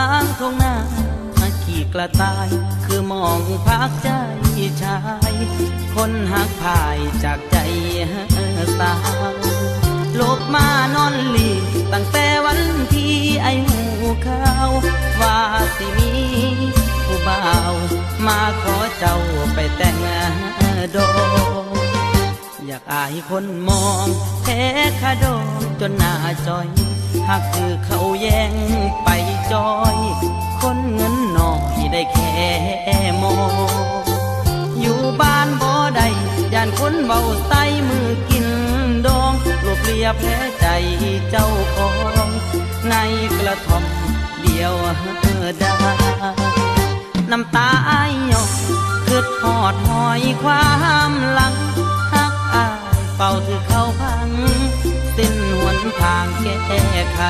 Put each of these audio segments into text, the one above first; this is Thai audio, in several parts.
ทางตระต่าย คือมองพักใจชาย คนหักภายจากใจสาวลบมานอนหลีตั้งแต่วันที่ไอหูข้าวว่าสิมีผู้บ่าว มาขอเจ้าไปแต่งดองอยากอายคนมองแพ้คาดองจนหน้าจอยหากคือเขาแย่งไป จอย คนเงินนอยได้แค่มอง อยู่บ้านบ่ได้ย่านคนเบาใส่มือกินดองรวบเรียแผลใจเจ้าของในกระท่อมเดียวได้น้ำตาอายหยอกคือทอดหอยความหลังหักอายเป่าถือเข้าพังสิ้นหนทางแก้ไข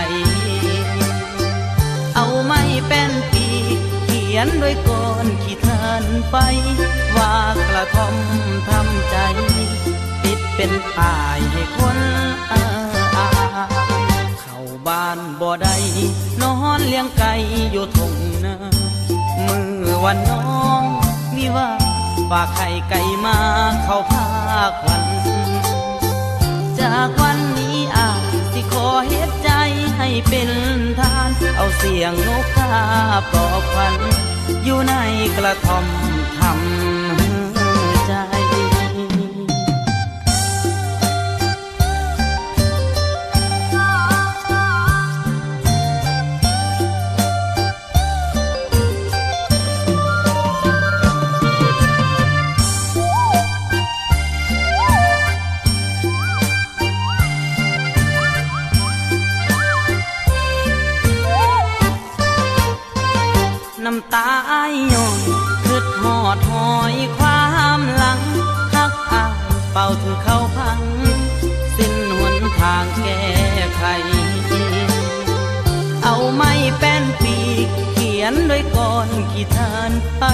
เป็นปี เขียนด้วยก้อนขีดเทินไป ว่ากระทอมทำใจ ติดเป็นป้ายให้คนอาอาเข้าบ้านบ่ได้นอนเลี้ยงไก่อยู่ทงนามือวันน้องวิว่าฝากไข่ไก่มาเข้าพาควัน จากวันนี้อาจสิขอเฮ็ดใจให้เป็น ยงนกกาปลอบควัน อยู่ในกระท่อมทำำตาอายย่นคืดหอดหอยความหลังหักอายเป่าถึงเข้าพัง สิ้นหนทางแก้ไข เอาไม่เป็นปีกเขียนด้วยก้อนขีดทานไป